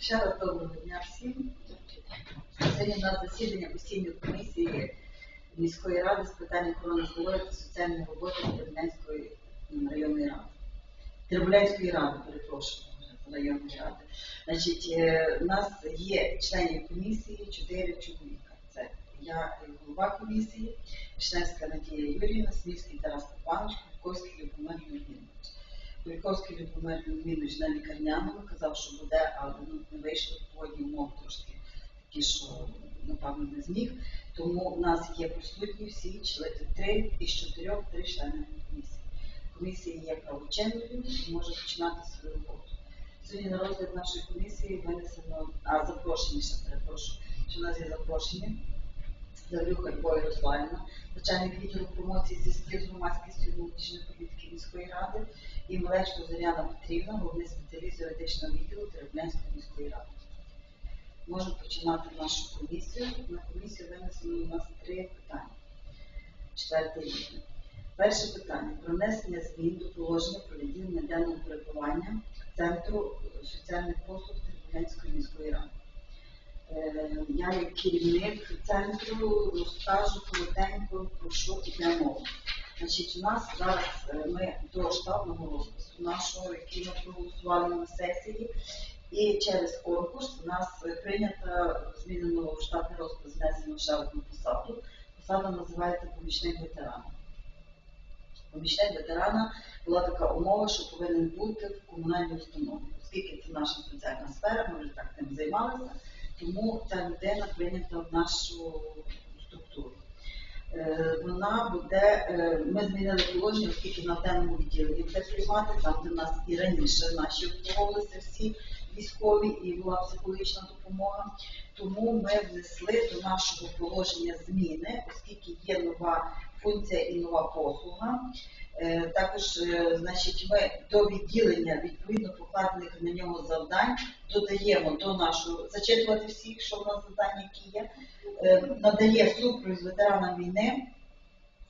Ще раз доброго дня всім. Сьогодні у нас засідання постійної комісії міської ради з питань охорони здоров'я та соціальної роботи Тернецької районної ради. Тербулянської ради, перепрошую, районної ради. Значить, е, у нас є членів комісії чотири чоловіка. Це я як голова комісії, Вишневська Надія Юріївна, Смільський Тарас Степанович, Кульковський Любомир Юрійович. Куліковський Любомир Юрійович на лікарняному казав, що буде, але ну, не вийшло погодні умови трошки такі, що напевно не зміг. Тому в нас є присутні всі три із чотирьох три члени комісії. Комісія є правочинною і може починати свою роботу. Сьогодні на розгляд нашої комісії винесено, а запрошення ще перепрошую, що у нас є запрошення. Завлюха Любов Ярославівна, начальник відділу промоції зв'язків з громадськістю внутрішньої політики міської ради, і Малечко Зоряна Петрівна, головний спеціаліст юридичного відділу Теребнянської міської ради. Можемо починати нашу комісію. На комісію винесено у нас три питання. Четверте рішення. Перше питання про внесення змін до положення про відділення денного перебування Центру соціальних послуг Теребнянської міської ради. Е, Я як керівник центру розкажу коротенько про що йде мова. Значить, у нас зараз е, ми до штатного розпису нашого, який ми проголосували на сесії, і через конкурс у нас прийнято змінено в штатний розпис внесено ще одну посаду. Посада називається помічник ветерана. Помічник ветерана була така умова, що повинен бути в комунальній установі, оскільки це наша соціальна сфера, ми вже так тим займалися, тому ця людина прийнята в нашу структуру. Е, Вона буде, е, ми змінили положення, оскільки на денному відділенні буде приймати, там де нас і раніше наші обслуговувалися всі військові і була психологічна допомога. Тому ми внесли до нашого положення зміни, оскільки є нова функція і нова послуга. Е, Також, е, значить, ми до відділення відповідно покладених на нього завдань додаємо до нашого зачитувати всіх, що в нас завдання, які є, Е, надає супровід ветеранам війни,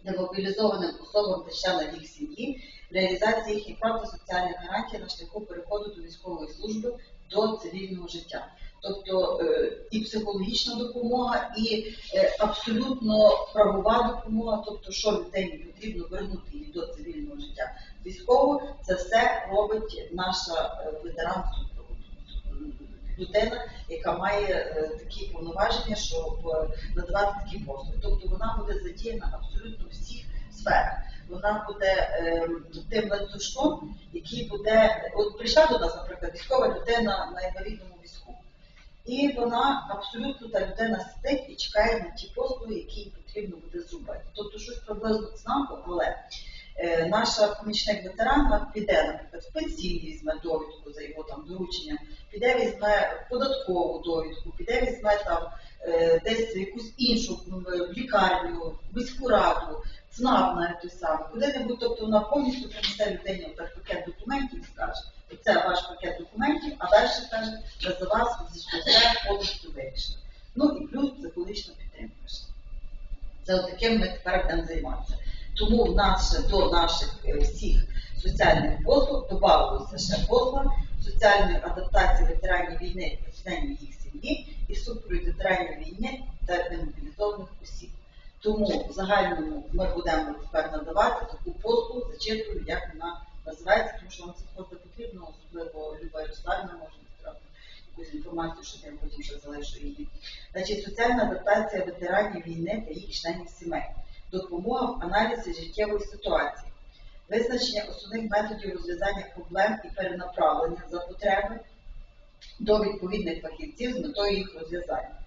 демобілізованим особам та членам їх сім'ї, реалізації їхніх прав та соціальних гарантій на шляху переходу до військової служби до цивільного життя. Тобто е, і психологічна допомога, і е, абсолютно правова допомога, тобто, що людині потрібно вернути її до цивільного життя. Військово це все робить наша е, ветеран. Людина, яка має такі повноваження, щоб надавати такі послуги. Тобто вона буде задіяна абсолютно в всіх сферах. Вона буде е, тим ланцюжком, який буде, от прийшла до нас, наприклад, військова людина на інвалідному візку. І вона абсолютно та людина сидить і чекає на ті послуги, які їй потрібно буде зробити. Тобто щось приблизно знаку, але е, наша помічник ветерана піде, наприклад, в пенсійний візьме довідку за його там дорученням, піде візьме податкову довідку, піде візьме там е, десь якусь іншу в лікарню, міську раду, ЦНАП навіть той самий, куди-небудь, тобто вона повністю принесе людині пакет документів і скаже, оце ваш пакет документів, а далі каже, ми за вас все повністю вирішили. Ну і плюс психологічна підтримка. Це таким ми тепер будемо займатися. Тому в нас до наших е, всіх соціальних послуг додавалося ще послуга соціальної адаптації ветеранів війни та членів їх сім'ї і супровід ветеранів війни та демобілізованих осіб. Тому в загальному ми будемо тепер надавати таку послугу, зачитую, як вона називається, тому що вам це просто потрібно, особливо Люба Ярославівна може відправити якусь інформацію, що я потім ще залишу її. Значить, соціальна адаптація ветеранів війни та їх членів сімей, допомога в аналізі життєвої ситуації, визначення основних методів розв'язання проблем і перенаправлення за потреби до відповідних фахівців з метою їх розв'язання.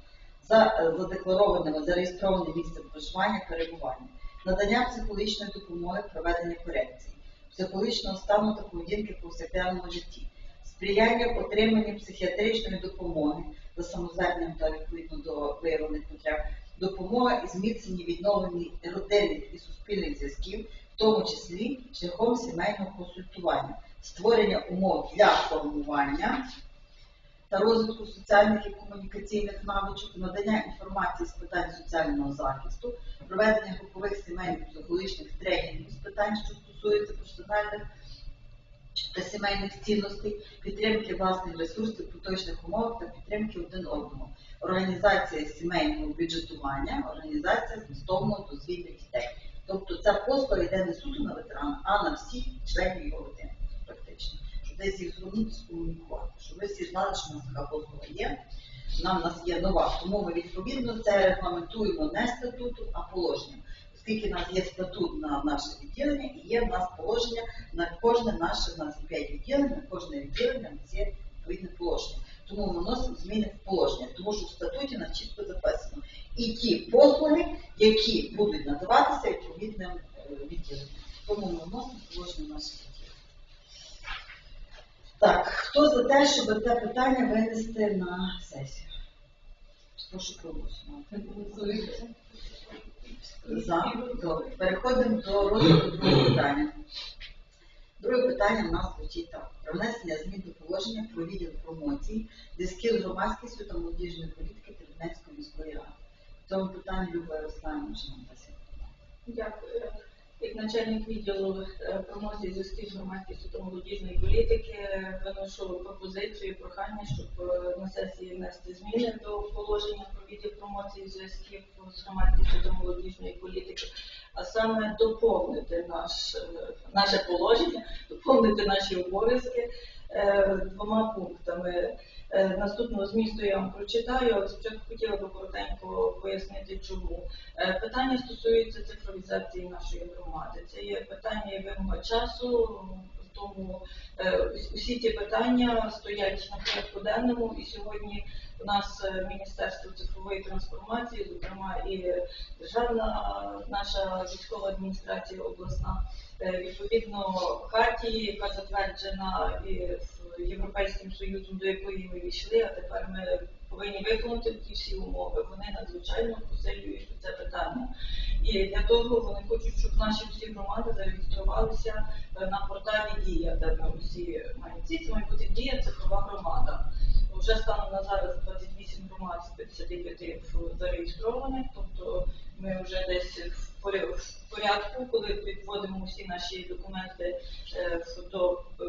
За е, задекларованими, зареєстрованим місцем проживання, перебування, надання психологічної допомоги, проведення корекції, психологічного стану та поведінки в повсякденному житті, сприяння отриманню психіатричної допомоги за самозверненням та відповідно до виявлених потреб, допомога і зміцненні відновлення родинних і суспільних зв'язків, в тому числі шляхом сімейного консультування, створення умов для формування та розвитку соціальних і комунікаційних навичок, надання інформації з питань соціального захисту, проведення групових сімейних психологічних тренінгів з питань, що стосуються персональних та сімейних цінностей, підтримки власних ресурсів поточних умовах та підтримки один одного, організація сімейного бюджетування, організація змістовного дозвілля дітей. Тобто ця послуга йде не суто на ветерана, а на всіх членів його десь їх звернути скомунікувати, щоб ви всі знали, що у нас така послуга є. Вона в нас є нова, тому ми відповідно це регламентуємо не статутом, а положенням. Оскільки в нас є статут на наше відділення і є в нас положення на кожне наше, в нас є 5 відділень, на кожне відділення в нас є відповідне положення. Тому ми вносимо зміни в положення, тому що в статуті нас чітко записано. І ті послуги, які будуть надаватися відповідним е, відділенням. Тому ми вносимо положення наше відділення. Так, хто за те, щоб це питання винести на сесію? Прошу проголосувати. За. Добре. Переходимо до розгляду другого питання. Друге питання в нас звучить так. Про внесення змін до положення про відділ промоції, зв'язків з громадськістю та молодіжної політики Тернецької міської ради. В цьому питанні Люба Ярославівна вже нам дасть. Дякую. Як начальник відділу е, промоції зв'язків з громадськістю та молодіжної політики е, виношу пропозицію і прохання, щоб е, на сесії внести зміни до положення про відділ промоції зв'язків з громадськістю та молодіжної політики, а саме доповнити наш, наше положення, доповнити наші обов'язки двома пунктами. Е, Наступного змісту я вам прочитаю, але спочатку хотіла би коротенько пояснити, чому. Е, Питання стосується цифровізації нашої громади. Це є питання вимога часу, тому е, усі ці питання стоять на порядку денному, і сьогодні у нас е, Міністерство цифрової трансформації, зокрема і державна наша військова адміністрація обласна, е, відповідно хаті, яка затверджена і Європейським Союзом, до якої ми війшли, а тепер ми повинні виконати ті всі умови. Вони надзвичайно посилюють це питання. І для того вони хочуть, щоб наші всі громади зареєструвалися е, на порталі Дія, де ми всі маємо ці, це має бути дія цифрова громада. Вже станом на зараз 28 громад з 55 зареєстрованих, тобто ми вже десь в порядку, коли підводимо всі наші документи е, до е,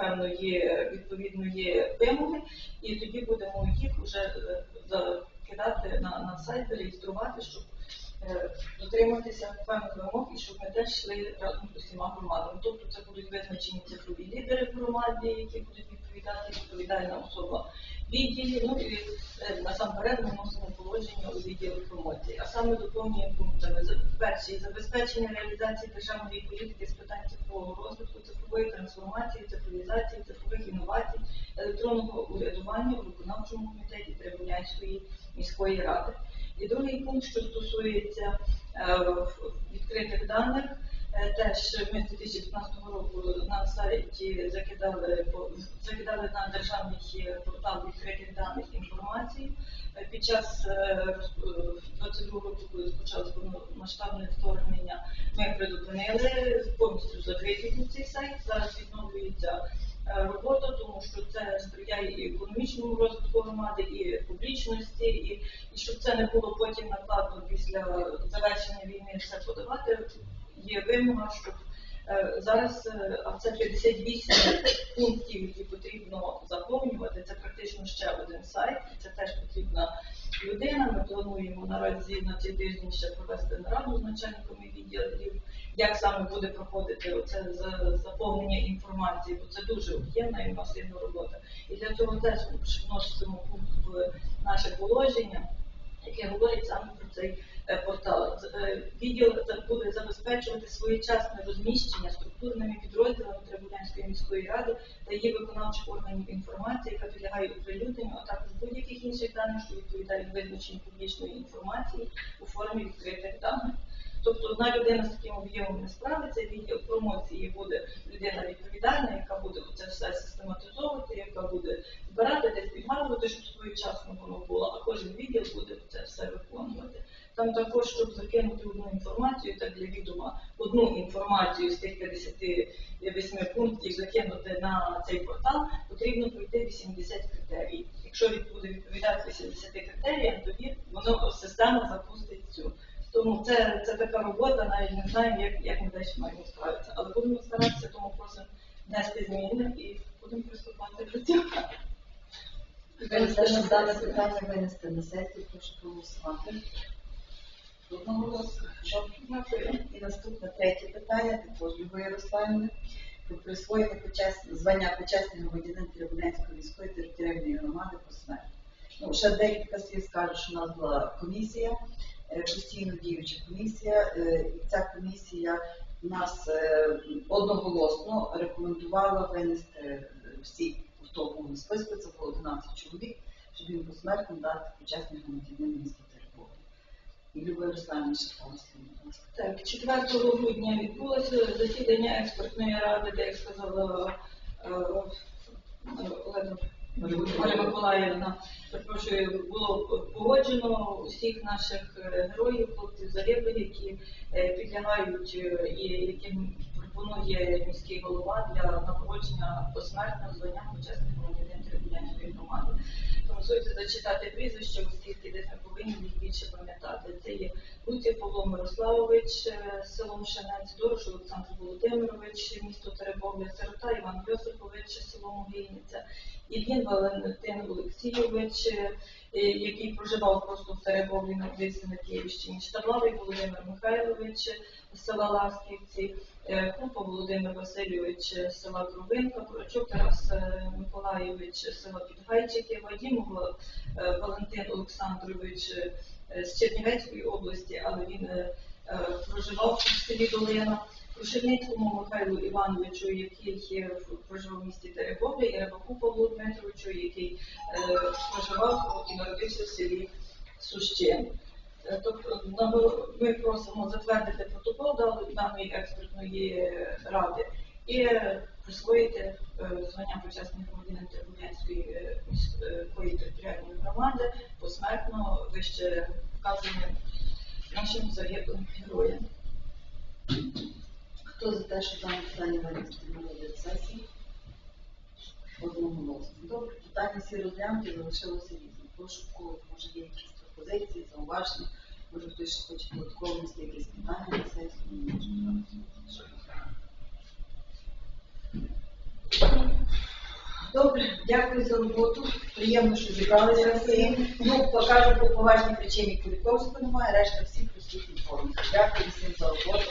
певної відповідної вимоги, і тоді будемо їх вже е, закидати на, на сайт, реєструвати, щоб дотриматися певних вимог і щоб ми теж йшли разом з усіма громадами. Тобто це будуть визначені цифрові лідери в громаді, які будуть відповідати, відповідальна особа відділі. Ну і е, насамперед ми вносимо положення у відділі промоції. А саме доповнюємо пунктами перший забезпечення реалізації державної політики з питань цифрового розвитку, цифрової трансформації, цифровізації, цифрових інновацій, електронного урядування у виконавчому комітеті Трибунянської міської ради. І другий пункт, що стосується е, відкритих даних, е, теж ми з 2015 року на сайті закидали закидали на державний портал відкритих даних інформацію. Е, Під час е, е, 22 року, коли почалося повномасштабне вторгнення, ми призупинили повністю закритий цей сайт. Зараз відновлюється е, робота, тому що це сприяє і економічному розвитку громади, і публічності, і, і щоб це не було потім накладно після завершення війни все подавати. Є вимога, щоб е, зараз, е, а це 58 пунктів, які потрібно заповнювати. Це практично ще один сайт, і це теж потрібна людина. Ми плануємо наразі на цей тиждень ще провести нараду з начальниками відділів, як саме буде проходити оце заповнення інформації, бо це дуже об'ємна і масивна робота. І для цього теж вносимо пункт в наше положення, яке говорить саме про цей е, портал. Е, Відділ буде забезпечувати своєчасне розміщення структурними підрозділами Трибунянської міської ради та її виконавчих органів інформації, яка підлягає оприлюдненню, а також будь-яких інших даних, що відповідають визначенню публічної інформації у формі відкритих даних. Тобто одна людина з таким об'ємом не справиться, відділ промоції буде людина відповідальна, яка буде це все систематизовувати, яка буде збирати, десь підгадувати, щоб своєчасно воно було, а кожен відділ буде це все виконувати. Там також, щоб закинути одну інформацію, так для відома одну інформацію з тих 58 пунктів закинути на цей портал, потрібно пройти 80 критерій. Якщо він буде відповідати 80 критеріям, тоді воно система запустить цю. Тому це, це така робота, навіть не знаємо, як, як ми далі маємо справитися. Але будемо старатися, тому просимо внести зміни і будемо приступати до цього. Хто за те, щоб дане питання винести на сесію, прошу проголосувати. Одноголосно. Дякую. І наступне третє питання, також Любої Ярославівни, про присвоєння почесне- звання почесний громадянин Теребонецької міської територіальної громади посмертно. Ну, ще декілька слів скажу, що у нас була комісія, постійно діюча комісія, е, і ця комісія нас е, одноголосно рекомендувала винести е, всі, хто був у списку, це було 11 чоловік, щоб їм посмертно дати почесний громадянин міста Теребовля. І Любов ласка. Так, 4 грудня відбулося засідання експертної ради, де, як сказала е, е, Олена Оля Миколаївна, перепрошую, було погоджено усіх наших е, героїв, хлопців загиблих, які е, підлягають е, і яким пропонує міський голова для нагородження посмертного звання почесних громадянин Теребонянської громади. Тому зачитати прізвище, оскільки десь ми повинні їх більше пам'ятати. Це є Луців Павло Мирославович, е, село Мшанець, Дорош Олександр Володимирович, місто Теребовля, Сирота Іван Йосипович, село Могильниця, Ільїн Валентин Олексійович, е, який проживав просто в Теребовлі, на Київщині, Штаблавий Володимир Михайлович, села Ласківці, е, Володимир Васильович, села Крубинка, Курачук Тарас е, Миколайович, села Підгайчики, Вадімов е, Валентин Олександрович е, з Чернівецької області, але він е, е, проживав в селі Долина. Крушельницькому Михайлу Івановичу, який е, проживав в місті Теребовля, і Рибаку Павлу Дмитровичу, який е, проживав і народився в селі Сущин. Е, Тобто ми просимо затвердити протокол даної експертної ради і присвоїти е, звання почесних громадянин Теребовлянської е, міської територіальної громади посмертно вище вказаним нашим загиблим героям. Хто за те, що дане питання на сесії? Одноголосно. Добре, питання всі розглянуті, залишилося різне. Прошу, в може є якісь пропозиції, зауваження, може хтось ще хоче додатково внести якісь питання на сесію, Добре, дякую за роботу. Приємно, що зібралися всі. Ну, покажу по поважній причині Куліковського немає, решта всіх присутні форми. Дякую всім за роботу.